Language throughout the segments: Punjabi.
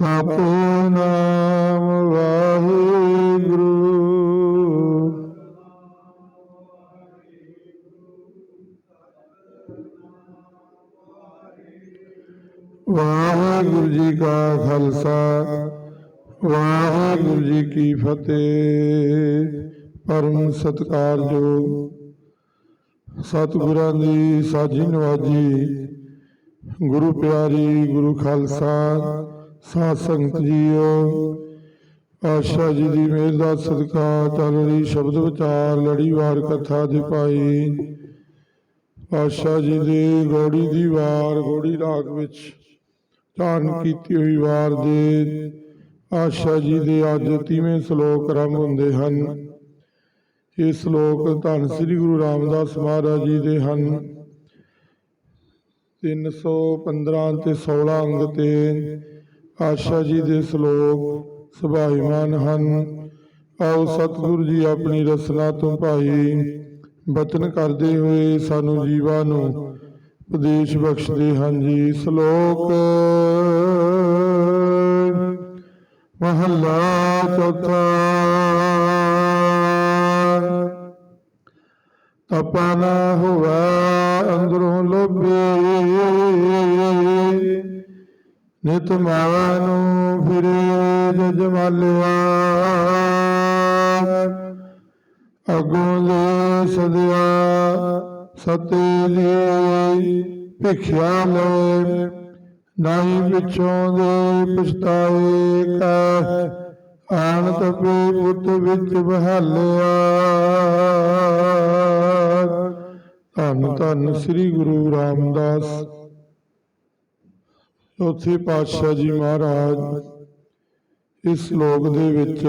ਸਤਨਾਮ ਵਾਹਿਗੁਰੂ। ਵਾਹਿਗੁਰੂ ਜੀ ਕਾ ਖਾਲਸਾ, ਵਾਹਿਗੁਰੂ ਜੀ ਕੀ ਫਤਿਹ। ਪਰਮ ਸਤਕਾਰਯੋਗ ਸਤਿਗੁਰਾਂ ਦੀ ਸਾਜੀ ਨਵਾਜੀ, ਗੁਰੂ ਪਿਆਰੀ, ਗੁਰੂ ਖਾਲਸਾ ਸਾਧ ਸੰਗਤ ਜੀਓ, ਪਾਤਸ਼ਾਹ ਜੀ ਦੀ ਮਿਹਰ ਦਾ ਸਦਕਾ ਚੱਲ ਰਹੀ ਸ਼ਬਦ ਵਿਚਾਰ ਲੜੀਵਾਰ ਕਥਾ ਦੇ ਪਾਈ। ਪਾਤਸ਼ਾਹ ਜੀ ਦੇ ਗੋੜੀ ਦੀ ਵਾਰ, ਗੋੜੀ ਰਾਗ ਵਿੱਚ ਧਾਰਨ ਕੀਤੀ ਹੋਈ ਵਾਰ ਦੇ ਆਸ਼ਾ ਜੀ ਦੇ ਅੱਜ 30ਵੇਂ ਸ਼ਲੋਕ ਆਰੰਭ ਹੁੰਦੇ ਹਨ। ਇਹ ਸ਼ਲੋਕ ਧੰਨ ਸ੍ਰੀ ਗੁਰੂ ਰਾਮਦਾਸ ਮਹਾਰਾਜ ਜੀ ਦੇ ਹਨ। 315 ਤੇ 16 ਅੰਗ ਤੇ ਆਸ਼ਾ ਜੀ ਦੇ ਸ਼ਲੋਕ ਸੁਭਾਈਮਾਨ ਹਨ। ਆਓ ਸਤਿਗੁਰੂ ਜੀ ਆਪਣੀ ਰਸਨਾ ਤੋਂ ਭਾਈ ਬਚਨ ਕਰਦੇ ਹੋਏ ਸਾਨੂੰ ਜੀਵਾਂ ਨੂੰ ਉਪਦੇਸ਼ ਬਖਸ਼ਦੇ ਹਨ ਜੀ। ਸ਼ਲੋਕ ਮਹੱਲਾ ਚੌਥਾ। ਤਪਾ ਹੋਵੇ ਅੰਦਰੋਂ ਲੋਭੇ। ਨਿਤ ਮਾਵਾ ਨੂੰ ਫਿਰੇ ਜਜਮਾਲਿਆ ਅਗੋਂ ਦੇ ਸਦਿਆ ਸਤੇ ਦੀ ਭਿਖਿਆ ਲੈ, ਨਹੀਂ ਪਿਛੋਂ ਦੇ ਪਛਤਾਏ ਕਾ ਆਣ ਤਪੇ ਪੁੱਤ ਵਿੱਚ ਬਹਾਲਿਆ। ਧੰਨ ਧੰਨ ਸ੍ਰੀ ਗੁਰੂ ਰਾਮਦਾਸ। ਚੌਥੇ ਪਾਤਸ਼ਾਹ ਜੀ ਮਹਾਰਾਜ, ਇਸ ਸ਼ਲੋਕ ਦੇ ਵਿੱਚ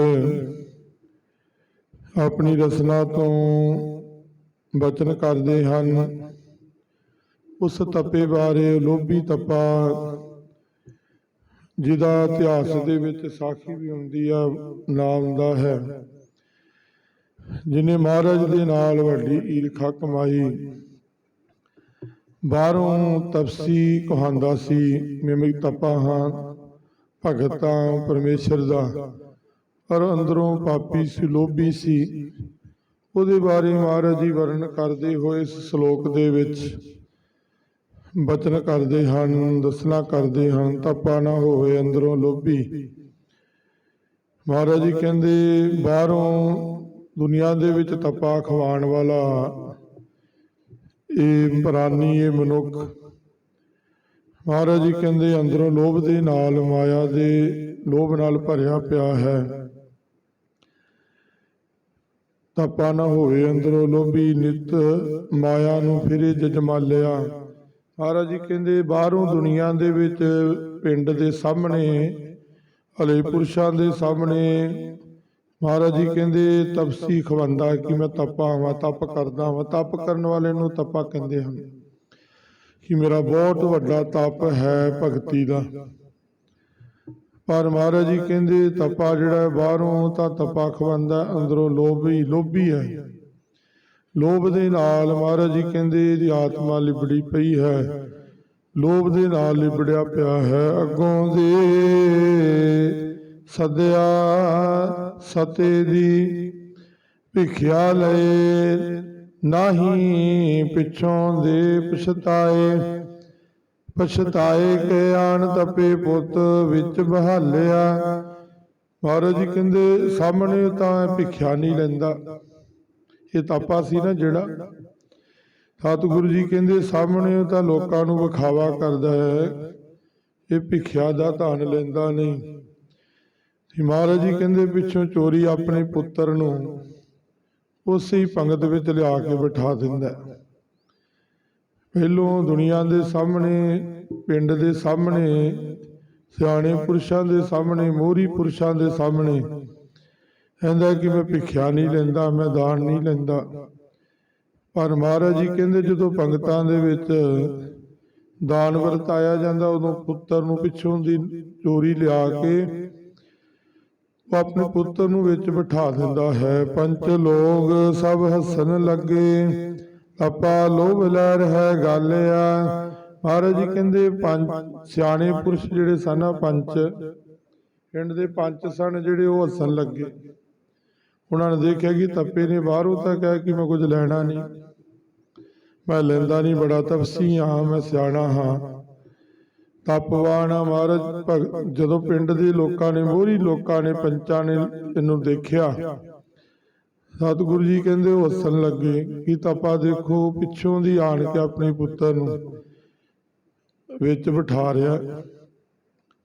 ਆਪਣੀ ਰਸਨਾ ਤੋਂ ਬਚਨ ਕਰਦੇ ਹਨ। ਉਸ ਤਪੇ ਬਾਰੇ ਲੋਭੀ ਤਪਾ, ਜਿਹਦਾ ਇਤਿਹਾਸ ਦੇ ਵਿੱਚ ਸਾਖੀ ਵੀ ਹੁੰਦੀ ਆ, ਨਾਮ ਦਾ ਹੈ। ਜਿਨੇ ਮਹਾਰਾਜ ਦੇ ਨਾਲ ਵੱਡੀ ਈਰਖਾ ਕਮਾਈ ਬਾਹਰੋਂ ਤਪਸੀ ਕਹਾਂਦਾ ਸੀ ਮਿਮਿਕ ਤਪਾ ਹਾਂ ਭਗਤਾਂ ਪਰਮੇਸ਼ਰ ਦਾ। ਪਰ ਅੰਦਰੋਂ ਪਾਪੀ ਸੀ, ਲੋਭੀ ਸੀ। ਉਹਦੇ ਬਾਰੇ ਮਹਾਰਾਜ ਜੀ ਵਰਣਨ ਕਰਦੇ ਹੋਏ ਇਸ ਸ਼ਲੋਕ ਦੇ ਵਿੱਚ ਬਚਨ ਕਰਦੇ ਹਨ, ਦੱਸਣਾ ਕਰਦੇ ਹਨ, ਤਪਾ ਨਾ ਹੋਵੇ ਅੰਦਰੋਂ ਲੋਭੀ। ਮਹਾਰਾਜ ਜੀ ਕਹਿੰਦੇ, ਬਾਹਰੋਂ ਦੁਨੀਆ ਦੇ ਵਿੱਚ ਤਪਾ ਖਵਾਉਣ ਵਾਲਾ ਇਹ ਪ੍ਰਾਨੀ, ਇਹ ਮਨੁੱਖ। ਮਹਾਰਾਜ ਜੀ ਕਹਿੰਦੇ, ਅੰਦਰੋਂ ਲੋਭ ਦੇ ਨਾਲ ਮਾਇਆ ਦੇ ਲੋਭ ਨਾਲ ਭਰਿਆ ਪਿਆ ਹੈ। ਤਪਾ ਨਾ ਹੋਵੇ ਅੰਦਰੋਂ ਲੋਭੀ ਨਿਤ ਮਾਇਆ ਨੂੰ ਫਿਰੇ ਜਜਮਾਲਿਆ। ਮਹਾਰਾਜ ਜੀ ਕਹਿੰਦੇ, ਬਾਹਰੋਂ ਦੁਨੀਆ ਦੇ ਵਿੱਚ ਪਿੰਡ ਦੇ ਸਾਹਮਣੇ, ਹਲੇ ਪੁਰਸ਼ਾਂ ਦੇ ਸਾਹਮਣੇ ਮਹਾਰਾਜ ਜੀ ਕਹਿੰਦੇ ਤਪਸੀ ਖਵੰਦਾ ਕਿ ਮੈਂ ਤਪਾ ਹਾਂ ਤਪ ਕਰਦਾ ਹਾਂ ਤਪ ਕਰਨ ਵਾਲੇ ਨੂੰ ਤਪਾ ਕਹਿੰਦੇ ਹਨ ਕਿ ਮੇਰਾ ਬਹੁਤ ਵੱਡਾ ਤਪ ਹੈ ਭਗਤੀ ਦਾ। ਪਰ ਮਹਾਰਾਜ ਜੀ ਕਹਿੰਦੇ ਤਪਾ ਜਿਹੜਾ ਹੈ ਬਾਹਰੋਂ ਤਾਂ ਤਪਾ ਖਵੰਦਾ ਅੰਦਰੋਂ ਲੋਭੀ ਲੋਭੀ ਹੈ। ਲੋਭ ਦੇ ਨਾਲ ਮਹਾਰਾਜ ਜੀ ਕਹਿੰਦੇ ਇਹਦੀ ਆਤਮਾ ਲਿਬੜੀ ਪਈ ਹੈ। ਲੋਭ ਦੇ ਨਾਲ ਲਿਬੜਿਆ ਪਿਆ ਹੈ। ਅੱਗੋਂ ਦੇ ਸਦਿਆ ਸਤੇ ਦੀ, ਭਿਖਿਆ ਲਏ, ਨਹੀਂ ਪਿਛੋਂ ਦੇ ਪਛਤਾਏ। ਪਛਤਾਏ ਕੇ ਆਣ ਤਪੇ ਪੁੱਤ ਵਿੱਚ ਬਹਾਲਿਆ। ਮਹਾਰਾਜ ਜੀ ਕਹਿੰਦੇ, ਸਾਹਮਣੇ ਤਾਂ ਭਿਖਿਆ ਨਹੀਂ ਲੈਂਦਾ। ਇਹ ਤਾਪਾ ਸੀ ਨਾ ਜਿਹੜਾ। ਸਤਿਗੁਰੂ ਜੀ ਕਹਿੰਦੇ, ਸਾਹਮਣੇ ਤਾਂ ਲੋਕਾਂ ਨੂੰ ਵਿਖਾਵਾ ਕਰਦਾ ਹੈ। ਇਹ ਭਿਖਿਆ ਦਾ ਧਨ ਲੈਂਦਾ ਨਹੀਂ। ਤੇ ਮਹਾਰਾਜ ਜੀ ਕਹਿੰਦੇ ਪਿੱਛੋਂ ਚੋਰੀ ਆਪਣੇ ਪੁੱਤਰ ਨੂੰ ਉਸੇ ਹੀ ਪੰਗਤ ਵਿੱਚ ਲਿਆ ਕੇ ਬਿਠਾ ਦਿੰਦਾ ਪਹਿਲੋਂ ਦੁਨੀਆ ਦੇ ਸਾਹਮਣੇ, ਪਿੰਡ ਦੇ ਸਾਹਮਣੇ, ਸਿਆਣੇ ਪੁਰਸ਼ਾਂ ਦੇ ਸਾਹਮਣੇ, ਮੋਹਰੀ ਪੁਰਸ਼ਾਂ ਦੇ ਸਾਹਮਣੇ ਕਹਿੰਦਾ ਕਿ ਮੈਂ ਭਿਖਿਆ ਨਹੀਂ ਲੈਂਦਾ, ਮੈਂ ਦਾਨ ਨਹੀਂ ਲੈਂਦਾ। ਪਰ ਮਹਾਰਾਜ ਜੀ ਕਹਿੰਦੇ ਜਦੋਂ ਪੰਗਤਾਂ ਦੇ ਵਿੱਚ ਦਾਨ ਵਰਤਾਇਆ ਜਾਂਦਾ, ਉਦੋਂ ਪੁੱਤਰ ਨੂੰ ਪਿੱਛੋਂ ਦੀ ਚੋਰੀ ਲਿਆ ਕੇ ਉਹ ਆਪਣੇ ਪੁੱਤਰ ਨੂੰ ਵਿੱਚ ਬਿਠਾ ਦਿੰਦਾ ਹੈ। ਪੰਚ ਲੋਗ ਸਭ ਹੱਸਣ ਲੱਗੇ। ਆਪਾ ਲੋਭ ਲੈ ਰਹਿ ਗਾਲਿਆ ਮਹਾਰਾਜ ਜੀ ਕਹਿੰਦੇ, ਪੰਜ ਸਿਆਣੇ ਪੁਰਸ਼ ਜਿਹੜੇ ਸਨ ਆ ਪੰਚ ਪਿੰਡ ਦੇ ਪੰਜ ਸਨ ਜਿਹੜੇ ਉਹ ਹੱਸਣ ਲੱਗੇ। ਉਹਨਾਂ ਨੇ ਦੇਖਿਆ ਕਿ ਤੱਪੇ ਨੇ ਬਾਹਰੋਂ ਤਾਂ ਕਹਿ ਕਿ ਮੈਂ ਕੁਝ ਲੈਣਾ ਨਹੀਂ। ਮੈਂ ਲੈਂਦਾ ਨਹੀਂ, ਬੜਾ ਤਪਸੀ ਹਾਂ, ਮੈਂ ਸਿਆਣਾ ਹਾਂ। ਤਪਵਾਨ ਮਹਾਰਾਜ, ਭਗ- ਜਦੋਂ ਪਿੰਡ ਦੇ ਲੋਕਾਂ ਨੇ, ਮੋਹਰੀ ਲੋਕਾਂ ਨੇ ਪੰਚਾਂ ਨੇ ਇਹਨੂੰ ਦੇਖਿਆ, ਸਤਿਗੁਰੂ ਜੀ ਕਹਿੰਦੇ ਉਹ ਹੱਸਣ ਲੱਗੇ ਕਿ ਤਪਾ ਦੇਖੋ, ਪਿੱਛੋਂ ਦੀ ਆਣ ਕੇ ਆਪਣੇ ਪੁੱਤਰ ਨੂੰ ਵਿੱਚ ਬਿਠਾ ਰਿਹਾ।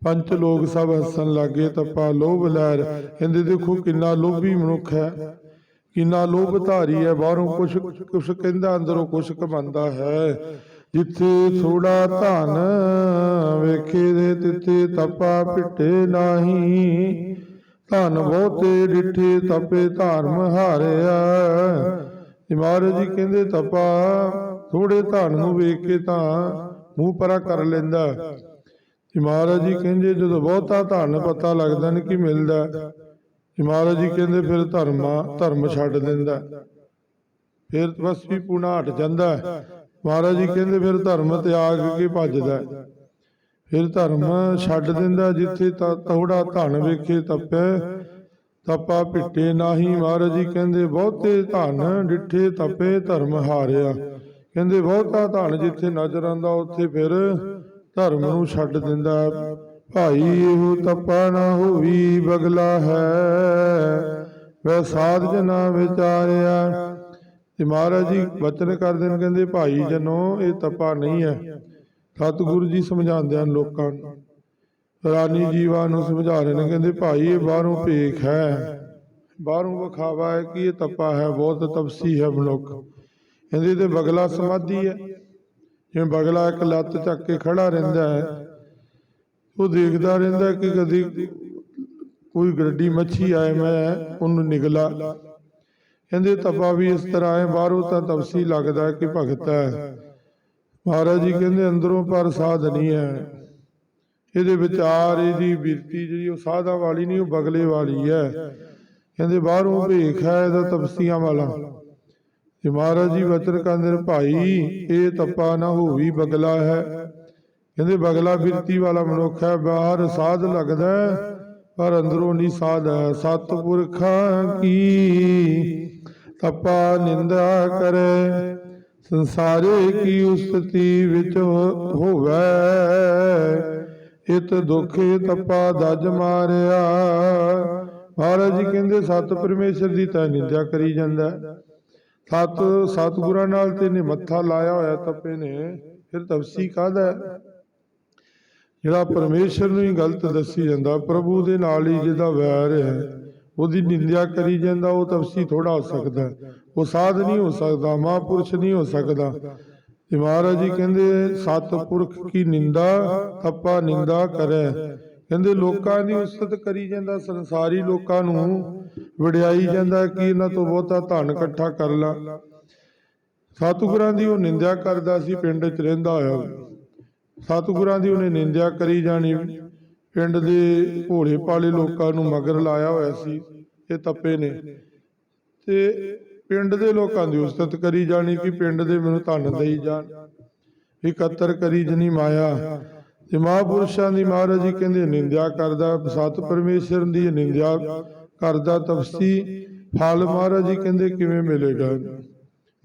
ਪੰਜ ਲੋਕ ਸਭ ਹੱਸਣ ਲੱਗੇ, ਤਪਾ ਲੋਭ ਲਹਿਰ। ਕਹਿੰਦੇ ਦੇਖੋ ਕਿੰਨਾ ਲੋਭੀ ਮਨੁੱਖ ਹੈ, ਕਿੰਨਾ ਲੋਭ ਧਾਰੀ ਹੈ, ਬਾਹਰੋਂ ਕੁਛ ਕੁਛ ਕਹਿੰਦਾ, ਅੰਦਰੋਂ ਕੁਛ ਕਮਾਉਂਦਾ ਹੈ। ਜਿੱਥੇ ਥੋੜਾ ਧਨ ਵੇਖੇ ਦੇ, ਤਿੱਥੇ ਤਪਾ ਪਿੱਟੇ ਨਾਹੀ। ਧਨ ਬਹੁਤੇ ਡਿਠੇ ਤਪੇ ਧਰਮ ਹਾਰਿਆ। ਤੇ ਜੀ ਕਹਿੰਦੇ ਤਪਾ, ਥੋੜੇ ਧਨ ਨੂੰ ਵੇਖ ਕੇ ਤਾਂ ਮੂੰਹ ਪਰਾ ਕਰ ਲੈਂਦਾ। ਤੇ ਜੀ ਕਹਿੰਦੇ ਜਦੋਂ ਬਹੁਤਾ ਧਨ ਪਤਾ ਲੱਗਦਾ ਨਹੀਂ ਕਿ ਮਿਲਦਾ ਤੇ ਜੀ ਕਹਿੰਦੇ ਫਿਰ ਧਰਮਾ, ਧਰਮ ਛੱਡ ਦਿੰਦਾ। ਫਿਰ ਵੀ ਪੂਣਾ ਹਟ ਜਾਂਦਾ। ਮਹਾਰਾਜ ਜੀ ਕਹਿੰਦੇ ਫਿਰ ਧਰਮ ਤਿਆਗ ਕੇ ਭੱਜਦਾ ਫਿਰ ਧਰਮ ਛੱਡ ਦਿੰਦਾ ਜਿੱਥੇ ਥੋੜਾ ਧਨ ਵੇਖੇ ਤਪੈ, ਤਪਾ ਪਿੱਟੇ ਨਾਹੀ। ਮਹਾਰਾਜ ਜੀ ਕਹਿੰਦੇ ਬਹੁਤੇ ਧਨ ਡਿੱਠੇ ਤਪੇ, ਧਰਮ ਹਾਰਿਆ। ਕਹਿੰਦੇ ਬਹੁਤਾ ਧਨ ਜਿੱਥੇ ਨਜ਼ਰ ਆਉਂਦਾ, ਉੱਥੇ ਫਿਰ ਧਰਮ ਨੂੰ ਛੱਡ ਦਿੰਦਾ ਭਾਈ, ਇਹੋ ਤਪਾ ਨਾ ਹੋਵੀ, ਬਗਲਾ ਹੈ। ਵੈ ਸਾਧ ਜਨਾ ਵਿਚਾਰਿਆ। ਤੇ ਮਹਾਰਾਜ ਜੀ ਬਚਨ ਕਰਦੇ ਨੇ ਕਹਿੰਦੇ, ਭਾਈ ਜਨੋ, ਇਹ ਤਪਾ ਨਹੀਂ ਹੈ। ਸਤਿਗੁਰੂ ਜੀ ਸਮਝਾਉਂਦੇ ਹਨ ਲੋਕਾਂ ਨੂੰ। ਰਾਨੀ ਜੀਵਾਂ ਨੂੰ ਸਮਝਾ ਰਹੇ ਨੇ, ਕਹਿੰਦੇ, ਭਾਈ, ਇਹ ਬਾਹਰੋਂ ਭੇਖ ਹੈ। ਬਾਹਰੋਂ ਵਿਖਾਵਾ ਹੈ ਕਿ ਇਹ ਤਪਾ ਹੈ, ਬਹੁਤ ਤਪਸੀ ਹੈ ਮਨੁੱਖ। ਕਹਿੰਦੇ ਤੇ ਬਗਲਾ ਸਮਾਧੀ ਹੈ। ਜਿਵੇਂ ਬਗਲਾ ਇੱਕ ਲੱਤ ਚੱਕ ਕੇ ਖੜਾ ਰਹਿੰਦਾ ਹੈ, ਉਹ ਦੇਖਦਾ ਰਹਿੰਦਾ ਕਿ ਕਦੀ ਕੋਈ ਗੱਡੀ ਮੱਛੀ ਆਏ, ਮੈਂ ਉਹਨੂੰ ਨਿਗਲਾ ਕਹਿੰਦੇ ਤਪਾ ਵੀ ਇਸ ਤਰ੍ਹਾਂ ਹੈ ਬਾਹਰੋਂ ਤਾਂ ਤਪਸੀ ਲੱਗਦਾ ਕਿ ਭਗਤ ਹੈ। ਮਹਾਰਾਜ ਜੀ ਕਹਿੰਦੇ ਅੰਦਰੋਂ ਪਰ ਸਾਧ ਨਹੀਂ ਹੈ। ਇਹਦੇ ਵਿਚਾਰ ਇਹਦੀ ਬਿਰਤੀ ਜਿਹੜੀ ਉਹ ਸਾਧਾ ਵਾਲੀ ਨਹੀਂ ਉਹ ਬਗਲੇ ਵਾਲੀ ਹੈ। ਕਹਿੰਦੇ ਬਾਹਰੋਂ ਭੇਖ ਹੈ ਇਹਦਾ ਤਪਸੀਆਂ ਵਾਲਾ। ਤੇ ਮਹਾਰਾਜ ਜੀ ਵਚਨ ਕਹਿੰਦੇ ਨੇ ਭਾਈ ਇਹ ਤਪਾ ਨਾ ਹੋਵੀ ਬਗਲਾ ਹੈ। ਕਹਿੰਦੇ ਬਗਲਾ ਬਿਰਤੀ ਵਾਲਾ ਮਨੁੱਖ ਹੈ। ਬਾਹਰ ਸਾਧ ਲੱਗਦਾ ਹੈ, ਪਰ ਅੰਦਰੋਂ ਨਹੀਂ ਸਾਧ ਹੈ। ਸਤਪੁਰਖਾਂ ਕੀ ਤਪਾ ਨਿੰਦਾ ਕਰੇ, ਸੰਸਾਰੇ ਕੀ ਉਸਤਤੀ ਵਿੱਚ ਹੋਵੇ? ਇਤ ਦੁਖੇ ਤਪਾ ਦਜ ਮਾਰਿਆ। ਮਹਾਰਾਜ ਜੀ ਕਹਿੰਦੇ, ਸਤ ਪਰਮੇਸ਼ਰ ਦੀ ਤਾਂ ਨਿੰਦਿਆ ਕਰੀ ਜਾਂਦਾ ਸਤ ਸਤਿਗੁਰਾਂ ਨਾਲ ਤੇ ਨੇ ਮੱਥਾ ਲਾਇਆ ਹੋਇਆ ਤਪੇ ਨੇ। ਫਿਰ ਤਪਸੀ ਕਾਹਦਾ ਜਿਹੜਾ ਪਰਮੇਸ਼ਰ ਨੂੰ ਹੀ ਗਲਤ ਦੱਸੀ ਜਾਂਦਾ, ਪ੍ਰਭੂ ਦੇ ਨਾਲ ਹੀ ਜਿਹਦਾ ਵੈਰ ਹੈ। ਉਹਦੀ ਨਿੰਦਿਆ ਕਰੀ ਜਾਂਦਾ ਉਹ ਤਪਸੀ ਥੋੜਾ ਹੋ ਸਕਦਾ। ਉਹ ਸਾਧ ਨਹੀਂ ਹੋ ਸਕਦਾ ਮਹਾਂਪੁਰਸ਼ ਨਹੀਂ ਹੋ ਸਕਦਾ। ਤੇ ਮਹਾਰਾਜ ਜੀ ਕਹਿੰਦੇ ਸਤਪੁਰਖ ਕੀ ਨਿੰਦਾ ਤਪਾ ਨਿੰਦਾ ਕਰੇ। ਕਹਿੰਦੇ ਲੋਕਾਂ ਦੀ ਉਸਤਤ ਕਰੀ ਜਾਂਦਾ ਸੰਸਾਰੀ ਲੋਕਾਂ ਨੂੰ ਵਡਿਆਈ ਜਾਂਦਾ ਕਿ ਇਹਨਾਂ ਤੋਂ ਬਹੁਤਾ ਧਨ ਇਕੱਠਾ ਕਰ ਲਾ। ਸਤਿਗੁਰਾਂ ਦੀ ਉਹ ਨਿੰਦਿਆ ਕਰਦਾ ਸੀ ਪਿੰਡ 'ਚ ਰਹਿੰਦਾ ਹੋਇਆ। ਸਤਿਗੁਰਾਂ ਦੀ ਉਹਨੇ ਨਿੰਦਿਆ ਕਰੀ ਜਾਣੀ। ਪਿੰਡ ਦੇ ਭੋਲੇ ਪਾਲੇ ਲੋਕਾਂ ਨੂੰ ਮਗਰ ਲਾਇਆ ਹੋਇਆ ਸੀ, ਇਹ ਤੱਪੇ ਨੇ। ਤੇ ਪਿੰਡ ਦੇ ਲੋਕਾਂ ਦੀ ਉਸਤਤ ਕਰੀ ਜਾਣੀ ਕਿ ਪਿੰਡ ਦੇ ਮੈਨੂੰ ਧਨ ਦੇਈ ਜਾਣ। ਇਕੱਤਰ ਕਰੀ ਜਨੀ ਮਾਇਆ। ਤੇ ਮਹਾਂਪੁਰਸ਼ਾਂ ਦੀ ਮਹਾਰਾਜ ਜੀ ਕਹਿੰਦੇ, ਨਿੰਦਿਆ ਕਰਦਾ, ਸਤ ਪਰਮੇਸ਼ਰ ਦੀ ਨਿੰਦਿਆ ਕਰਦਾ, ਤਪਸੀ ਫਲ ਮਹਾਰਾਜ ਜੀ ਕਹਿੰਦੇ, ਕਿਵੇਂ ਮਿਲੇਗਾ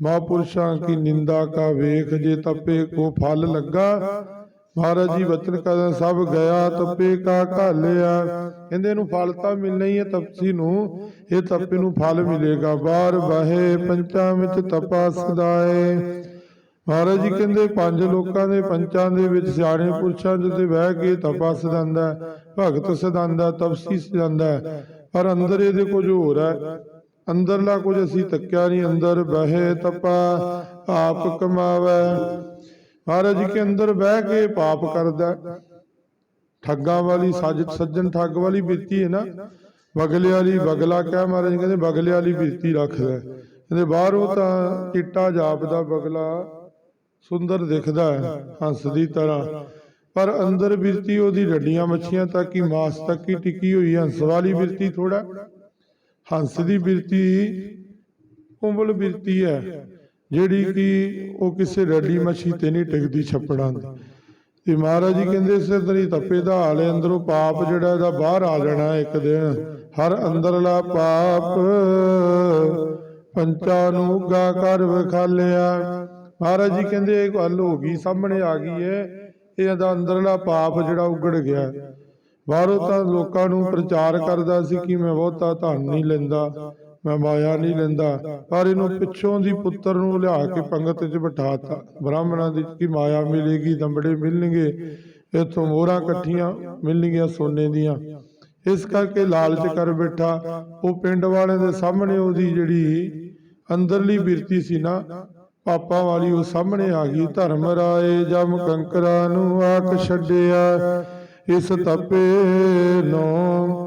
ਮਹਾਂਪੁਰਸ਼ਾਂ ਕੀ ਨਿੰਦਾ ਕਾ ਵੇਖ, ਜੇ ਤਪੇ ਕੋ ਫਲ ਲੱਗਾ ਮਹਾਰਾਜ ਜੀ ਵਚਨ ਕਰਦਾ ਸਭ ਗਿਆ ਤਪੇ ਕਾ ਘਾਲਿਆ। ਕਹਿੰਦੇ ਇਹਨੂੰ ਫਲ ਤਾਂ ਮਿਲਣਾ ਹੀ ਹੈ ਤਪਸੀ ਨੂੰ। ਇਹ ਤਪੇ ਨੂੰ ਫਲ ਮਿਲੇਗਾ। ਬਾਹਰ ਬਹੇ ਪੰਚਾਂ ਵਿੱਚ ਤਪਾ ਸਦਾਏ ਮਹਾਰਾਜ ਜੀ ਕਹਿੰਦੇ ਪੰਜ ਲੋਕਾਂ ਦੇ ਪੰਚਾਂ ਦੇ ਵਿੱਚ ਸਿਆਣੇ ਪੁਰਸ਼ਾਂ ਦੇ ਤੇ ਬਹਿ ਕੇ ਤਪਾ ਸਦਾਂਦਾ ਭਗਤ ਸਦਾਂਦਾ ਤਪਸੀ ਸਦਾਂਦਾ। ਪਰ ਅੰਦਰ ਇਹਦੇ ਕੁਝ ਹੋਰ ਹੈ। ਅੰਦਰਲਾ ਕੁਝ ਅਸੀਂ ਤੱਕਿਆ ਨਹੀਂ ਅੰਦਰ ਬਹਿ ਤਪਾ। ਆਪ ਕਮਾਵੇ। ਮਹਾਰਾਜ ਕੇ ਅੰਦਰ ਬਹਿ ਕੇ ਪਾਪ ਕਰਦਾ ਠੱਗਾਂ ਵਾਲੀ ਸੱਜ ਸੱਜਣ ਠੱਗ ਵਾਲੀ ਬਿਰਤੀ ਹੈ ਨਾ। ਬਗਲੇ ਵਾਲੀ ਬਗਲਾ ਕਹਿ ਮਹਾਰਾਜ ਕਹਿੰਦੇ ਬਗਲੇ ਵਾਲੀ ਬਿਰਤੀ ਰੱਖਦਾ ਕਹਿੰਦੇ ਬਾਹਰੋਂ ਤਾਂ ਚਿੱਟਾ ਜਾਪਦਾ ਬਗਲਾ ਸੁੰਦਰ ਦਿਖਦਾ ਹੈ, ਹੰਸ ਦੀ ਤਰ੍ਹਾਂ। ਪਰ ਅੰਦਰ ਬਿਰਤੀ ਉਹਦੀ ਰੱਡੀਆਂ ਮੱਛੀਆਂ ਤੱਕ ਹੀ, ਮਾਸ ਤੱਕ ਹੀ ਟਿਕੀ ਹੋਈ, ਹੰਸ ਵਾਲੀ ਬਿਰਤੀ ਥੋੜਾ ਹੰਸ ਦੀ ਬਿਰਤੀ ਉਮਲ ਬਿਰਤੀ ਹੈ। ਜਿਹੜੀ ਕਿ ਉਹ ਕਿਸੇ ਰੱਡੀ ਮੱਛੀ ਤੇ ਨਹੀਂ ਟਿਕਦੀ ਛੱਪੜਾਂ ਦੀ। ਤੇ ਮਹਾਰਾਜ ਜੀ ਕਹਿੰਦੇ ਇਸੇ ਤਰੀ ਤਪੇ ਦਾ ਹਾਲ ਅੰਦਰੋਂ ਪਾਪ ਜਿਹੜਾ ਇਹਦਾ ਬਾਹਰ ਆ ਜਾਣਾ ਇੱਕ ਦਿਨ। ਹਰ ਅੰਦਰਲਾ ਪਾਪ ਪੰਚਾ ਨੂੰ ਗਾ ਕਰ ਵਿਖਾਲਿਆ। ਮਹਾਰਾਜ ਜੀ ਕਹਿੰਦੇ ਇਹ ਗੱਲ ਹੋ ਗਈ ਸਾਹਮਣੇ ਆ ਗਈ ਹੈ। ਇਹ ਇਹਦਾ ਅੰਦਰਲਾ ਪਾਪ ਜਿਹੜਾ ਉਗੜ ਗਿਆ। ਬਾਹਰੋਂ ਤਾਂ ਲੋਕਾਂ ਨੂੰ ਪ੍ਰਚਾਰ ਕਰਦਾ ਸੀ ਕਿ ਮੈਂ ਬਹੁਤਾ ਧਨ ਨਹੀਂ ਲੈਂਦਾ। ਮੈਂ ਮਾਇਆ ਨਹੀਂ ਲੈਂਦਾ ਪਰ ਇਹਨੂੰ ਪਿੱਛੋਂ ਦੀ ਪੁੱਤਰ ਨੂੰ ਲਿਆ ਕੇ ਪੰਗਤ 'ਚ ਬਿਠਾਤਾ। ਬ੍ਰਾਹਮਣਾਂ ਦੀ ਕਿ ਮਾਇਆ ਮਿਲੇਗੀ ਦੰਬੜੇ ਮਿਲਣਗੇ। ਇੱਥੋਂ ਮੋਹਰਾਂ ਇਕੱਠੀਆਂ ਮਿਲਣਗੀਆਂ ਸੋਨੇ ਦੀਆਂ। ਇਸ ਕਰਕੇ ਲਾਲਚ ਕਰ ਬੈਠਾ। ਉਹ ਪਿੰਡ ਵਾਲਿਆਂ ਦੇ ਸਾਹਮਣੇ ਉਹਦੀ ਜਿਹੜੀ ਅੰਦਰਲੀ ਬਿਰਤੀ ਸੀ ਨਾ ਪਾਪਾਂ ਵਾਲੀ ਉਹ ਸਾਹਮਣੇ ਆ ਗਈ। ਧਰਮ ਰਾਏ ਜਮ ਕੰਕਰਾਂ ਨੂੰ ਆਖ ਛੱਡਿਆ। ਇਸ ਤਪੇ ਨੂੰ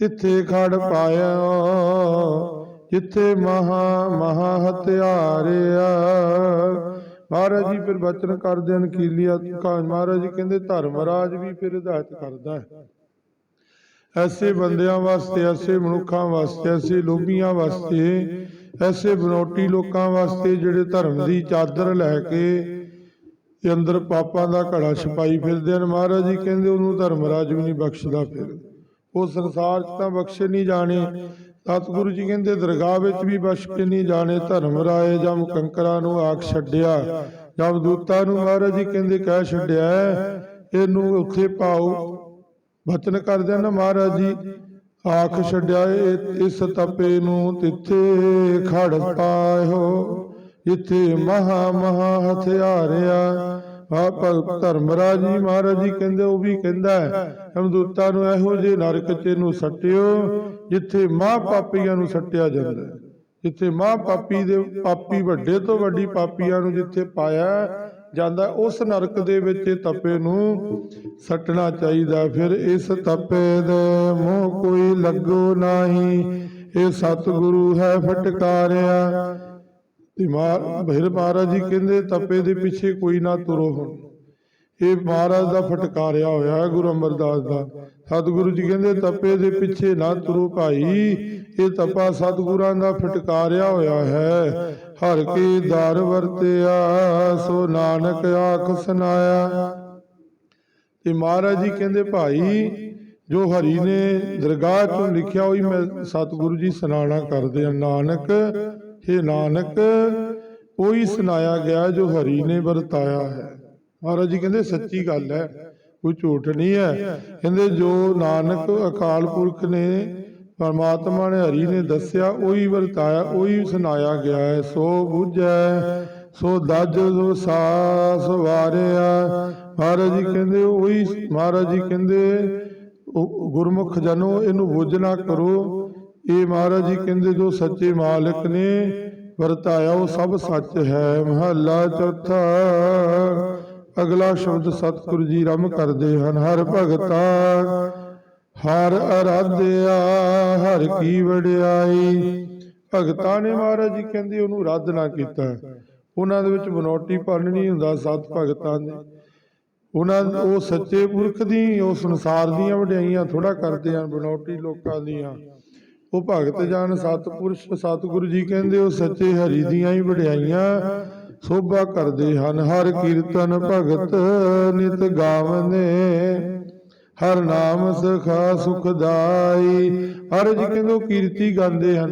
ਤਿੱਥੇ ਖੜ ਪਾਇਆ, ਜਿੱਥੇ ਮਹਾ ਮਹਾ ਹਤਿਆਰਿਆ ਮਹਾਰਾਜ ਜੀ ਫਿਰ ਬਚਨ ਕਰਦੇ ਹਨ ਕੀਲੀਆ ਮਹਾਰਾਜ ਜੀ ਕਹਿੰਦੇ ਧਰਮਰਾਜ ਵੀ ਫਿਰ ਹਦਾਇਤ ਕਰਦਾ ਹੈ। ਐਸੇ ਬੰਦਿਆਂ ਵਾਸਤੇ, ਐਸੇ ਮਨੁੱਖਾਂ ਵਾਸਤੇ, ਐਸੇ ਲੋਭੀਆਂ ਵਾਸਤੇ, ਐਸੇ ਬਨੋਟੀ ਲੋਕਾਂ ਵਾਸਤੇ ਜਿਹੜੇ ਧਰਮ ਦੀ ਚਾਦਰ ਲੈ ਕੇ ਤੇ ਅੰਦਰ ਪਾਪਾਂ ਦਾ ਘੜਾ ਛਪਾਈ ਫਿਰਦੇ ਹਨ। ਮਹਾਰਾਜ ਜੀ ਕਹਿੰਦੇ, ਉਹਨੂੰ ਧਰਮ ਰਾਜ ਵੀ ਨਹੀਂ ਬਖਸ਼ਦਾ ਫਿਰ। ਉਹ ਸੰਸਾਰ 'ਚ ਤਾਂ ਬਖਸ਼ੇ ਨਹੀਂ ਜਾਣੇ। ਸਤਿਗੁਰੂ ਜੀ ਕਹਿੰਦੇ, ਦਰਗਾਹ ਵਿੱਚ ਵੀ ਬਖਸ਼ ਨਹੀਂ ਜਾਣੇ। ਧਰਮ ਰਾਏ ਜਮ ਕੰਕਰਾਂ ਨੂੰ ਆਖ ਛੱਡਿਆ। ਜਦ ਦੂਤਾਂ ਨੂੰ ਮਹਾਰਾਜ ਜੀ ਕਹਿੰਦੇ, ਕਹਿ ਛੱਡਿਆ ਇਹਨੂੰ ਉੱਥੇ ਪਾਓ। ਵਚਨ ਕਰਦੇ ਨਾ ਮਹਾਰਾਜ ਜੀ, ਆਖ ਛੱਡਿਆ ਇਹ- ਇਸ ਤਪੇ ਨੂੰ ਤਿੱਥੇ ਖੜ ਪਾਇਓ। ਜਿੱਥੇ ਮਹਾ ਮਹਾ ਹਥਿਆਰਿਆ ਆ ਭਗਤ ਧਰਮਰਾਜ ਜੀ ਮਹਾਰਾਜ ਜੀ ਕਹਿੰਦੇ, ਉਹ ਵੀ ਕਹਿੰਦਾ ਹੈ ਹਮਦੂਤਾਂ ਨੂੰ ਇਹੋ ਜਿਹੇ ਨਰਕ 'ਚ ਨੂੰ ਸੱਟਿਓ, ਜਿੱਥੇ ਮਾਂ ਪਾਪੀਆਂ ਨੂੰ ਸੱਟਿਆ ਜਾਂਦਾ ਹੈ। ਜਿੱਥੇ ਮਾਂ ਪਾਪੀ ਦੇ, ਪਾਪੀ ਵੱਡੇ ਤੋਂ ਵੱਡੀ ਪਾਪੀਆਂ ਨੂੰ ਜਿੱਥੇ ਪਾਇਆ ਜਾਂਦਾ, ਉਸ ਨਰਕ ਦੇ ਵਿੱਚ ਤਪੇ ਨੂੰ ਸੱਟਣਾ ਚਾਹੀਦਾ ਫਿਰ ਇਸ ਤਪੇ ਦੇ ਮੋਹ ਕੋਈ ਲੱਗੋ ਨਹੀਂ, ਇਹ ਸਤਿਗੁਰੂ ਹੈ ਫਟਕਾਰਿਆ ਤੇ ਮਾਰ ਭਿਰ ਮਹਾਰਾਜ ਜੀ ਕਹਿੰਦੇ, ਤਪੇ ਦੇ ਪਿੱਛੇ ਕੋਈ ਨਾ ਤੁਰੋ ਹੁਣ। ਇਹ ਮਹਾਰਾਜ ਦਾ ਫਟਕਾਰਿਆ ਹੋਇਆ ਹੈ ਗੁਰੂ ਅਮਰਦਾਸ ਦਾ। ਸਤਿਗੁਰੂ ਜੀ ਕਹਿੰਦੇ, ਤਪੇ ਦੇ ਪਿੱਛੇ ਨਾ ਤੁਰੋ ਭਾਈ। ਇਹ ਤਪਾ ਸਤਿਗੁਰਾਂ ਦਾ ਫਟਕਾਰਿਆ ਹੋਇਆ ਹੈ। ਹਰ ਕੀ ਦਰ ਵਰਤਿਆ, ਸੋ ਨਾਨਕ ਆਖ ਸੁਨਾਇਆ। ਤੇ ਮਹਾਰਾਜ ਜੀ ਕਹਿੰਦੇ, ਭਾਈ, ਜੋ ਹਰੀ ਨੇ ਦਰਗਾਹ ਚੋਂ ਲਿਖਿਆ ਹੋਈ ਮੈਂ ਸਤਿਗੁਰੂ ਜੀ ਸੁਨਾਣਾ ਕਰਦੇ ਆ ਨਾਨਕ हे ਨਾਨਕ ਉਹੀ ਸੁਣਾਇਆ ਗਿਆ ਜੋ ਹਰੀ ਨੇ ਵਰਤਾਇਆ ਹੈ? ਮਹਾਰਾਜ ਜੀ ਕਹਿੰਦੇ, ਸੱਚੀ ਗੱਲ ਹੈ, ਕੋਈ ਝੂਠ ਨਹੀਂ ਹੈ। ਕਹਿੰਦੇ, ਜੋ ਨਾਨਕ ਅਕਾਲ ਪੁਰਖ ਨੇ ਪਰਮਾਤਮਾ ਨੇ ਹਰੀ ਨੇ ਦੱਸਿਆ, ਉਹੀ ਵਰਤਾਇਆ, ਉਹੀ ਸੁਣਾਇਆ ਗਿਆ ਹੈ। ਸੋ ਬੁਝੈ, ਸੋ ਦਜ, ਸੋ ਸਾਸ ਵਾਰਿਆ। ਮਹਾਰਾਜ ਜੀ ਕਹਿੰਦੇ, ਉਹੀ, ਮਹਾਰਾਜ ਜੀ ਕਹਿੰਦੇ ਗੁਰਮੁਖ ਜਨੋ, ਇਹਨੂੰ ਬੁੱਝ ਨਾ ਕਰੋ। ਇਹ ਮਹਾਰਾਜ ਜੀ ਕਹਿੰਦੇ ਜੋ ਸੱਚੇ ਮਾਲਕ ਨੇ ਵਰਤਾਇਆ ਉਹ ਸਭ ਸੱਚ ਹੈ। ਮਹੱਲਾ ਚੌਥਾ ਅਗਲਾ ਸ਼ਬਦ ਸਤਿਗੁਰੂ ਜੀ ਰਮ ਕਰਦੇ ਹਨ। ਹਰ ਭਗਤਾ ਹਰ ਅਰਾਧਿਆ ਹਰ ਕੀ ਵਡਿਆਈ। ਭਗਤਾਂ ਨੇ ਮਹਾਰਾਜ ਜੀ ਕਹਿੰਦੇ ਉਹਨੂੰ ਰੱਦ ਨਾ ਕੀਤਾ। ਉਹਨਾਂ ਦੇ ਵਿੱਚ ਬਨੋਟੀ ਪਨ ਨਹੀਂ ਹੁੰਦਾ ਸਤ ਭਗਤਾਂ ਦੇ। ਉਹਨਾਂ ਉਹ ਸੱਚੇ ਪੁਰਖ ਦੀ ਉਹ ਸੰਸਾਰ ਦੀਆਂ ਵਡਿਆਈਆਂ ਥੋੜਾ ਕਰਦੇ ਹਨ ਬਨੌਟੀ ਲੋਕਾਂ ਦੀਆਂ। ਉਹ ਭਗਤ ਜਨ ਸਤਪੁਰਸ਼ ਸਤਿਗੁਰੂ ਜੀ ਕਹਿੰਦੇ ਉਹ ਸੱਚੇ ਹਰੀ ਦੀਆਂ ਹੀ ਵਡਿਆਈਆਂ ਸੋਭਾ ਕਰਦੇ ਹਨ। ਹਰ ਕੀਰਤਨ ਭਗਤ ਨਿਤ ਗਾਵਨੇ। ਹਰ ਨਾਮ ਸਖਾ ਸੁਖਦਾਈ। ਹਰ ਜੀ ਕਹਿੰਦੇ ਕੀਰਤੀ ਗਾਉਂਦੇ ਹਨ।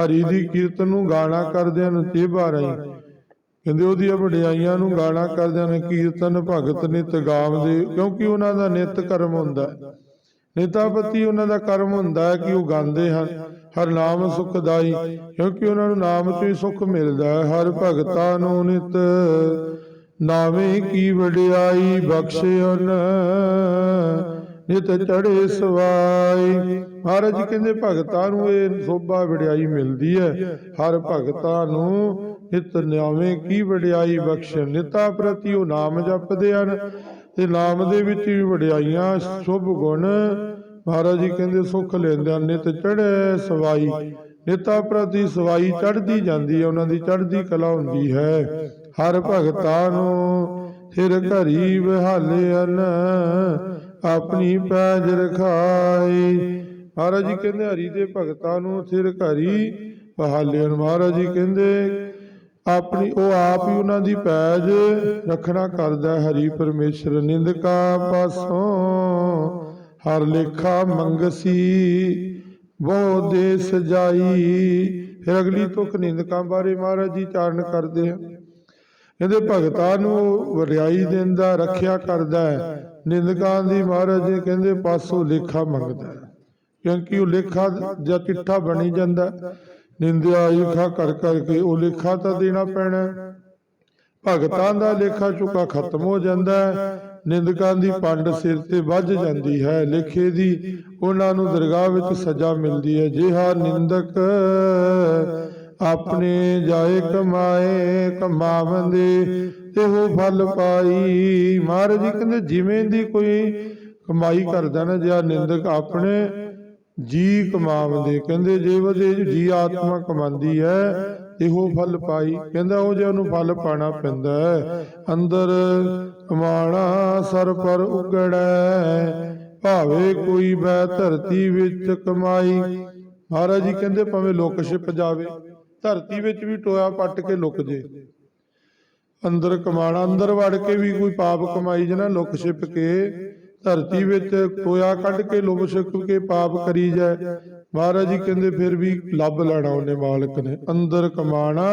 ਹਰੀ ਦੀ ਕੀਰਤਨ ਨੂੰ ਗਾਣਾ ਕਰਦੇ ਹਨ ਚੇਬਾ ਰਹੀ। ਕਹਿੰਦੇ ਉਹਦੀਆਂ ਵਡਿਆਈਆਂ ਨੂੰ ਗਾਣਾ ਕਰਦੇ ਹਨ ਕੀਰਤਨ ਭਗਤ ਨਿਤ ਗਾਵਦੇ। ਕਿਉਂਕਿ ਉਹਨਾਂ ਦਾ ਨਿਤ ਕਰਮ ਹੁੰਦਾ। ਹੈ। ਨਿਤਾਪਤੀ ਉਹਨਾਂ ਦਾ ਕਰਮ ਹੁੰਦਾ ਹੈ ਕਿ ਉਹ ਗਾਉਂਦੇ ਹਨ। ਹਰ ਨਾਮ ਸੁਖਦਾਈ, ਕਿਉਂਕਿ ਉਹਨਾਂ ਨੂੰ ਨਾਮ ਤੋਂ ਹੀ ਸੁਖ ਮਿਲਦਾ ਹੈ। ਹਰ ਭਗਤਾਂ ਨੂੰ ਨਿਤ ਨਾਵੇਂ ਕੀ ਵਡਿਆਈ ਬਖਸ਼ਿਓਨ ਨਿਤ ਚੜੇ ਸਵਾਈ। ਮਹਾਰਾਜ ਕਹਿੰਦੇ ਭਗਤਾਂ ਨੂੰ ਇਹ ਸੋਭਾ ਵਡਿਆਈ ਮਿਲਦੀ ਹੈ। ਹਰ ਭਗਤਾਂ ਨੂੰ ਨਿਤ ਨਾਵੇਂ ਕੀ ਵਡਿਆਈ ਬਖਸ਼ ਨਿਤਾ ਪ੍ਰਤੀ ਉਹ ਨਾਮ ਜਪਦੇ ਹਨ। ਤੇ ਨਾਮ ਦੇ ਵਿੱਚ ਵੀ ਵਡਿਆਈਆਂ, ਸ਼ੁਭ ਗੁਣ। ਮਹਾਰਾਜ ਜੀ ਕਹਿੰਦੇ, ਸੁਖ ਲੈਂਦੇ ਹਨ ਨਿਤ ਚੜ੍ਹੇ ਸਵਾਈ। ਨਿਤਾ ਪ੍ਰਤੀ ਸਵਾਈ ਚੜ੍ਹਦੀ ਜਾਂਦੀ ਹੈ, ਉਹਨਾਂ ਦੀ ਚੜ੍ਹਦੀ ਕਲਾ ਹੁੰਦੀ ਹੈ। ਹਰ ਭਗਤਾਂ ਨੂੰ ਫਿਰ ਘਰੀ ਬਹਾਲੇ ਆਪਣੀ ਪੈਜ ਰਖਾਈ। ਮਹਾਰਾਜ ਜੀ ਕਹਿੰਦੇ, ਹਰੀ ਦੇ ਭਗਤਾਂ ਨੂੰ ਸਿਰ ਘਰੀ ਬਹਾਲੇ ਹਨ। ਮਹਾਰਾਜ ਜੀ ਕਹਿੰਦੇ ਆਪਣੀ ਉਹ ਆਪ ਹੀ ਉਹਨਾਂ ਦੀ ਪੈਜ ਰੱਖਣਾ ਕਰਦਾ ਹੈ। ਹਰੀ ਪਰਮੇਸ਼ਰ, ਨਿੰਦਕਾ ਪਾਸੋਂ ਹਰ ਲੇਖਾ ਮੰਗਸੀ, ਬਹੁ ਦੇ ਸਜਾਈ ਫਿਰ ਅਗਲੀ ਤੁਕ ਨਿੰਦਕਾਂ ਬਾਰੇ ਮਹਾਰਾਜ ਜੀ ਚਾਰਨ ਕਰਦੇ ਆ। ਇਹਦੇ ਭਗਤਾਂ ਨੂੰ ਵਰਿਆਈ ਦਿੰਦਾ, ਰੱਖਿਆ ਕਰਦਾ ਹੈ। ਨਿੰਦਕਾਂ ਦੀ ਮਹਾਰਾਜ ਜੀ ਕਹਿੰਦੇ, ਪਾਸੋਂ ਲੇਖਾ ਮੰਗਦਾ ਹੈ। ਕਿਉਂਕਿ ਉਹ ਲੇਖਾ ਜਾਂ ਚਿੱਠਾ ਬਣੀ ਜਾਂਦਾ ਨਿੰਦਿਆ ਈਖਾ ਕਰ ਕਰਕੇ ਉਹ ਲੇਖਾ ਤਾਂ ਦੇਣਾ ਪੈਣਾ। ਭਗਤਾਂ ਦਾ ਲੇਖਾ ਚੁਕਾ ਖਤਮ ਹੋ ਜਾਂਦਾ ਨਿੰਦਕਾਂ ਦੀ ਪੰਡ ਸਿਰ ਤੇ ਵੱਜ ਜਾਂਦੀ ਹੈ। ਲੇਖੇ ਦੀ ਉਹਨਾਂ ਨੂੰ ਦਰਗਾਹ ਵਿੱਚ ਸਜ਼ਾ ਮਿਲਦੀ ਹੈ। ਜਿਹਾ ਨਿੰਦਕ ਆਪਣੇ ਜਾਏ ਕਮਾਏ, ਕਮਾਵੰਦੇ ਇਹੋ ਫਲ ਪਾਈ। ਮਹਾਰਾਜ ਜੀ ਕਹਿੰਦੇ, ਜਿਵੇਂ ਦੀ ਕੋਈ ਕਮਾਈ ਕਰਦਾ ਨਾ, ਜਿਹਾ ਨਿੰਦਕ ਆਪਣੇ ਜੀ ਕਮਾਵਦੇ ਕਹਿੰਦੇ ਜੇ ਵਦੇ ਜੀ ਆਤਮਾ ਕਮਾਉਂਦੀ ਹੈ, ਇਹੋ ਫਲ ਪਾਈ, ਕਹਿੰਦਾ ਉਹ ਜਿਹਾ ਨੂੰ ਫਲ ਪਾਣਾ ਪੈਂਦਾ ਹੈ, ਅੰਦਰ ਕਮਾਣਾ ਸਰ ਪਰ ਉਗੜੈ, ਭਾਵੇ ਕੋਈ ਬੈ ਧਰਤੀ ਵਿੱਚ ਕਮਾਈ। ਮਹਾਰਾਜ ਜੀ ਕਹਿੰਦੇ ਭਾਵੇਂ ਲੁੱਕ ਛਿਪ ਜਾਵੇ, ਧਰਤੀ ਵਿੱਚ ਵੀ ਟੋਇਆ ਪੱਟ ਕੇ ਲੁਕ ਜੇ। ਅੰਦਰ ਕਮਾਣਾ, ਅੰਦਰ ਵੜ ਕੇ ਵੀ ਕੋਈ ਪਾਪ ਕਮਾਈ ਜਨਾ ਲੁਕ ਛਿਪ ਕੇ ਧਰਤੀ ਵਿੱਚ ਟੋਇਆ ਕੱਢ ਕੇ ਲੁਕ ਛਿਪ ਕੇ ਪਾਪ ਕਰੀ ਜਾਏ। ਮਹਾਰਾਜ ਜੀ ਕਹਿੰਦੇ ਫਿਰ ਵੀ ਲੱਭ ਲੈਣਾ ਉਹਨੇ ਮਾਲਕ ਨੇ। ਅੰਦਰ ਕਮਾਣਾ,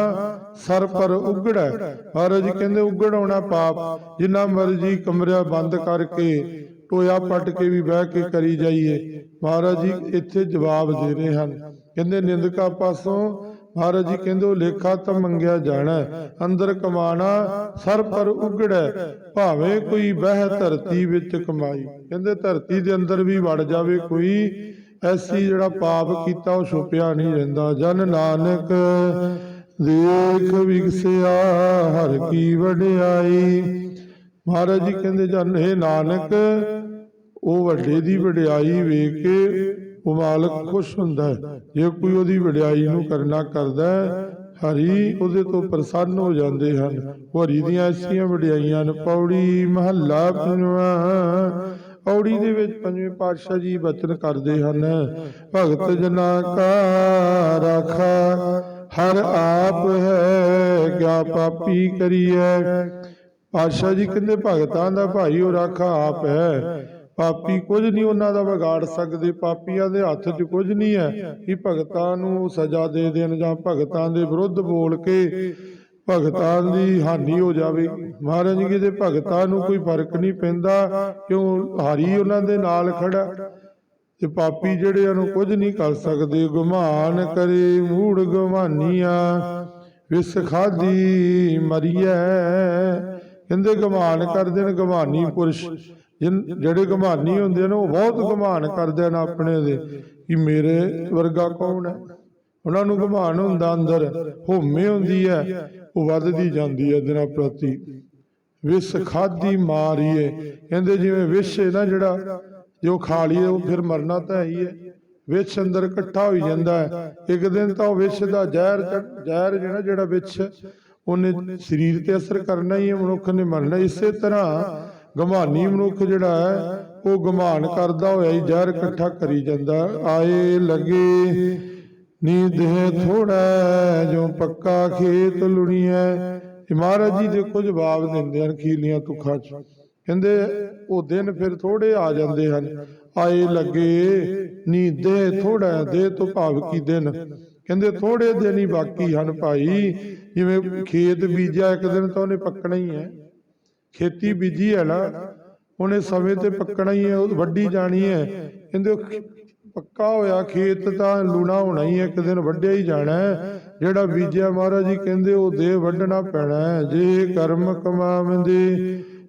ਸਰ ਪਰ ਉਗੜਾ। ਮਹਾਰਾਜ ਜੀ ਕਹਿੰਦੇ ਉਗੜਾਉਣਾ ਪਾਪ। ਜਿੰਨਾ ਮਰਜ਼ੀ ਕਮਰਾ ਬੰਦ ਕਰਕੇ, ਟੋਇਆ ਪੱਟ ਕੇ ਵੀ ਬਹਿ ਕੇ ਕਰੀ ਜਾਈਏ। ਮਹਾਰਾਜ ਜੀ ਇੱਥੇ ਜਵਾਬ ਦੇ ਰਹੇ ਹਨ। ਕਹਿੰਦੇ ਨਿੰਦਕਾ ਪਾਸੋਂ ਮਹਾਰਾਜ ਜੀ ਕਹਿੰਦੇ ਉਹ ਲੇਖਾ ਤਾਂ ਮੰਗਿਆ ਜਾਣਾ ਅੰਦਰ ਕਮਾਣਾ, ਸਰ ਪਰ ਉਗੜੈ, ਭਾਵੇਂ ਕੋਈ ਬਹਿ ਧਰਤੀ ਵਿੱਚ ਕਮਾਈ। ਕਹਿੰਦੇ ਧਰਤੀ ਦੇ ਅੰਦਰ ਵੀ ਵੜ ਜਾਵੇ ਕੋਈ, ਐਸੀ ਜਿਹੜਾ ਪਾਪ ਕੀਤਾ ਉਹ ਛੁਪਿਆ ਨਹੀਂ ਰਹਿੰਦਾ। ਜਨ ਨਾਨਕ ਦੇਖ ਵਿਗਸਿਆ, ਹਰ ਕੀ ਵਡਿਆਈ। ਮਹਾਰਾਜ ਜੀ ਕਹਿੰਦੇ ਜਨ ਇਹ ਨਾਨਕ, ਉਹ ਵੱਡੇ ਦੀ ਵਡਿਆਈ ਵੇਖ ਕੇ ਉਹ ਮਾਲਕ ਖੁਸ਼ ਹੁੰਦਾ ਹੈ। ਜੇ ਕੋਈ ਉਹਦੀ ਵਡਿਆਈ ਨੂੰ ਕਰਨਾ ਕਰਦਾ ਹੈ, ਹਰੀ ਉਹਦੇ ਤੋਂ ਪ੍ਰਸੰਨ ਹੋ ਜਾਂਦੇ ਹਨ। ਹਰੀ ਦੀਆਂ ਐਸੀਆਂ ਵਡਿਆਈਆਂ ਨੇ ਪੌੜੀ, ਮਹੱਲਾ, ਪੰਜਵਾਂ। ਪੌੜੀ ਦੇ ਵਿੱਚ ਪੰਜਵੇਂ ਪਾਤਸ਼ਾਹ ਜੀ ਬਚਨ ਕਰਦੇ ਹਨ। ਭਗਤ ਜਨਾ ਕਾ ਰਾਖਾ, ਹਰ ਆਪ ਹੈ ਕਿਆ ਪਾਪੀ ਕਰੀਐ। ਪਾਤਸ਼ਾਹ ਜੀ ਕਹਿੰਦੇ ਭਗਤਾਂ ਦਾ ਭਾਈ ਉਹ ਰਾਖਾ ਆਪ ਹੈ। ਪਾਪੀ ਕੁਝ ਨਹੀਂ ਉਹਨਾਂ ਦਾ ਵਿਗਾੜ ਸਕਦੇ, ਪਾਪੀਆਂ ਦੇ ਹੱਥ 'ਚ ਕੁਝ ਨਹੀਂ ਹੈ ਕਿ ਭਗਤਾਂ ਨੂੰ ਸਜ਼ਾ ਦੇ ਦੇਣ ਜਾਂ ਭਗਤਾਂ ਦੇ ਵਿਰੁੱਧ ਬੋਲ ਕੇ ਭਗਤਾਂ ਦੀ ਹਾਨੀ ਹੋ ਜਾਵੇ। ਮਹਾਰਾਜ ਜੀ ਦੇ ਭਗਤਾਂ ਨੂੰ ਕੋਈ ਫ਼ਰਕ ਨਹੀਂ ਪੈਂਦਾ, ਕਿਉਂ ਹਾਰੀ ਉਹਨਾਂ ਦੇ ਨਾਲ ਖੜਾ। ਤੇ ਪਾਪੀ ਜਿਹੜੇ ਉਹਨੂੰ ਕੁਝ ਨਹੀਂ ਕਰ ਸਕਦੇ। ਗੁਮਾਨ ਕਰੇ ਮੂੜ ਗਵਾਨੀਆਂ ਵਿਸ ਖਾਦੀ ਮਰੀਐ। ਕਹਿੰਦੇ, ਗਮਾਨ ਕਰਦੇ ਨੇ ਗਮਾਨੀ ਪੁਰਸ਼। ਜਿਹੜੇ ਗਮਾਨੀ ਹੁੰਦੇ ਨੇ, ਉਹ ਬਹੁਤ ਗਮਾਨ ਕਰਦੇ ਨੇ ਆਪਣੇ ਦੇ, ਕਿ ਮੇਰੇ ਵਰਗਾ ਕੌਣ ਹੈ? ਉਹਨਾਂ ਨੂੰ ਗਮਾਨ ਹੁੰਦਾ ਅੰਦਰ, ਹੋਮੇ ਹੁੰਦੀ ਹੈ, ਉਹ ਵੱਧਦੀ ਜਾਂਦੀ ਹੈ ਦਿਨਾਂ ਪ੍ਰਤੀ। ਵਿਸ ਖਾਦੀ ਮਾਰੀਏ। ਕਹਿੰਦੇ ਜਿਵੇਂ ਵਿਸ਼ ਹੈ ਨਾ ਜਿਹੜਾ, ਜੋ ਖਾ ਲਈਏ, ਉਹ ਫਿਰ ਮਰਨਾ ਤਾਂ ਹੈ ਹੀ ਹੈ। ਵਿਸ਼ ਅੰਦਰ ਇਕੱਠਾ ਹੋਈ ਜਾਂਦਾ ਹੈ। ਇੱਕ ਦਿਨ ਤਾਂ ਉਹ ਵਿਸ਼ ਦਾ ਜ਼ਹਿਰ ਜ਼ਹਿਰ ਜਿਹੜਾ ਜਿਹੜਾ ਵਿਸ਼, ਉਹਨੇ ਸਰੀਰ ਤੇ ਅਸਰ ਕਰਨਾ ਹੀ ਹੈ, ਮਨੁੱਖ ਨੇ ਮਰਨਾ ਇਸੇ ਤਰ੍ਹਾਂ ਗਮਾਨੀ ਮਨੁੱਖ ਜਿਹੜਾ ਹੈ, ਉਹ ਗਮਾਨ ਕਰਦਾ ਹੋਇਆ ਹੀ ਜ਼ਹਿਰ ਇਕੱਠਾ ਕਰੀ ਜਾਂਦਾ। ਆਏ ਲੱਗੇ, ਨੀਂਦ ਹੈ ਥੋੜਾ ਜੋ ਪੱਕਾ ਖੇਤ ਲੁਣੀਐ। ਮਹਾਰਾਜ ਜੀ ਦੇਖੋ ਜਵਾਬ ਦਿੰਦੇ ਹਨ ਖੀਲੀਆਂ ਤੁਖਾਂ ਚ। ਕਹਿੰਦੇ ਉਹ ਦਿਨ ਫਿਰ ਥੋੜੇ ਆ ਜਾਂਦੇ ਹਨ। ਆਏ ਲੱਗੇ, ਨੀਂਦੇ ਥੋੜਾ ਦੇ ਤੋਂ ਭਾਵ ਕੀ ਦਿਨ? ਕਹਿੰਦੇ ਥੋੜੇ ਦਿਨ ਹੀ ਬਾਕੀ ਹਨ ਭਾਈ। ਜਿਵੇਂ ਖੇਤ ਬੀਜਿਆ ਇੱਕ ਦਿਨ ਤਾਂ ਉਹਨੇ ਪੱਕਣਾ ਹੀ ਹੈ। ਖੇਤੀ ਬੀਜੀ ਹੈ ਨਾ, ਉਹਨੇ ਸਮੇਂ ਤੇ ਪੱਕਣਾ ਹੀ ਹੈ, ਉਹ ਵੱਡੀ ਜਾਣੀ ਹੈ। ਕਹਿੰਦੇ ਪੱਕਾ ਹੋਇਆ, ਖੇਤ ਤਾਂ ਲੂਣਾ ਹੋਣਾ ਹੀ ਹੈ, ਇੱਕ ਦਿਨ ਵੱਢਿਆ ਹੀ ਜਾਣਾ ਹੈ। ਜਿਹੜਾ ਬੀਜਿਆ ਮਹਾਰਾਜ ਜੀ ਕਹਿੰਦੇ, ਉਹ ਦੇ ਵੱਢਣਾ ਪੈਣਾ ਜੇ ਕਰਮ ਕਮਾਵੰਦੇ,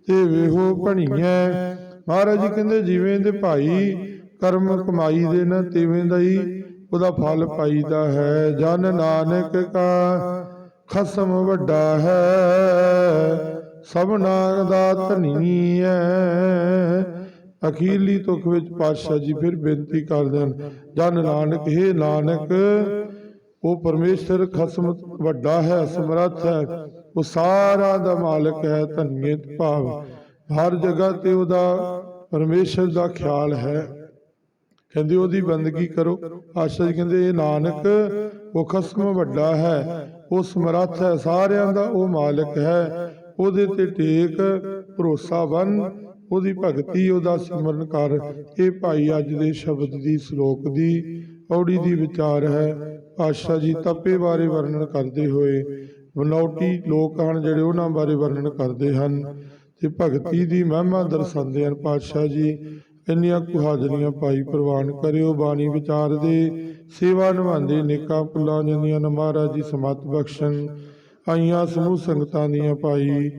ਤੇ ਵੇਹੋ ਭਣੀਐ। ਮਹਾਰਾਜ ਜੀ ਕਹਿੰਦੇ, ਜਿਵੇਂ ਦੇ ਭਾਈ ਕਰਮ ਕਮਾਈ ਦੇ ਨਾ, ਤਿਵੇਂ ਦਾ ਹੀ ਉਹਦਾ ਫਲ ਪਾਈਦਾ ਹੈ। ਜਨ ਨਾਨਕ ਕਾ ਖਸਮ ਵੱਡਾ ਹੈ। ਸਭਨਾ ਦਾ ਧਨੀ ਹੈ ਅਖੀਰਲੀ ਤੁਖ ਵਿੱਚ ਪਾਤਸ਼ਾਹ ਜੀ ਫਿਰ ਬੇਨਤੀ ਕਰਦੇ ਹਨ, ਜਨ ਨਾਨਕ, ਹੈ ਨਾਨਕ, ਉਹ ਪਰਮੇਸ਼ਰ ਖਸਮ ਵੱਡਾ ਹੈ, ਸਮਰੱਥ ਹੈ, ਉਹ ਸਾਰਾ ਦਾ ਮਾਲਕ ਹੈ ਧਨੀਤ ਭਾਵ, ਹਰ ਜਗ੍ਹਾ ਤੇ ਉਹਦਾ ਪਰਮੇਸ਼ਰ ਦਾ ਖਿਆਲ ਹੈ। ਕਹਿੰਦੇ ਉਹਦੀ ਬੰਦਗੀ ਕਰੋ। ਆਸ਼ਾ ਜੀ ਕਹਿੰਦੇ ਇਹ ਨਾਨਕ, ਉਹ ਖਸਮ ਵੱਡਾ ਹੈ, ਉਹ ਸਮਰੱਥ ਹੈ, ਸਾਰਿਆਂ ਦਾ ਉਹ ਮਾਲਕ ਹੈ ਉਹਦੇ ਤੇ ਟੇਕ ਭਰੋਸਾ ਬੰਨ, ਉਹਦੀ ਭਗਤੀ, ਉਹਦਾ ਸਿਮਰਨ ਕਰ। ਇਹ ਭਾਈ ਅੱਜ ਦੇ ਸ਼ਬਦ ਦੀ ਸ਼ਲੋਕ ਦੀ ਪੌੜੀ ਦੀ ਵਿਚਾਰ ਹੈ। ਪਾਤਸ਼ਾਹ ਜੀ ਤਪੇ ਬਾਰੇ ਵਰਣਨ ਕਰਦੇ ਹੋਏ ਬਨੌਟੀ ਲੋਕ ਹਨ ਜਿਹੜੇ ਉਹਨਾਂ ਬਾਰੇ ਵਰਣਨ ਕਰਦੇ ਹਨ। ਤੇ ਭਗਤੀ ਦੀ ਮਹਿਮਾ ਦਰਸਾਉਂਦੇ ਹਨ ਪਾਤਸ਼ਾਹ ਜੀ। ਇੰਨੀਆਂ ਕੁ ਹਾਜ਼ਰੀਆਂ ਭਾਈ ਪ੍ਰਵਾਨ ਕਰਿਓ, ਬਾਣੀ ਵਿਚਾਰ ਦੇ ਸੇਵਾ ਨਿਭਾਉਂਦੇ ਨੇਕਾਂ ਪੁੱਲਾਂ ਜਾਂਦੀਆਂ ਨੇ ਮਹਾਰਾਜ ਜੀ ਸਮਤ ਬਖਸ਼ਣ। ਆਈਆਂ ਸਮੂਹ ਸੰਗਤਾਂ ਦੀਆਂ ਪਾਈ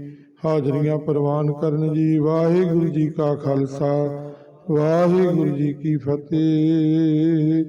ਹਾਜ਼ਰੀਆਂ ਪ੍ਰਵਾਨ ਕਰਨ ਜੀ। ਵਾਹਿਗੁਰੂ ਜੀ ਕਾ ਖਾਲਸਾ, ਵਾਹਿਗੁਰੂ ਜੀ ਕੀ ਫਤਿਹ।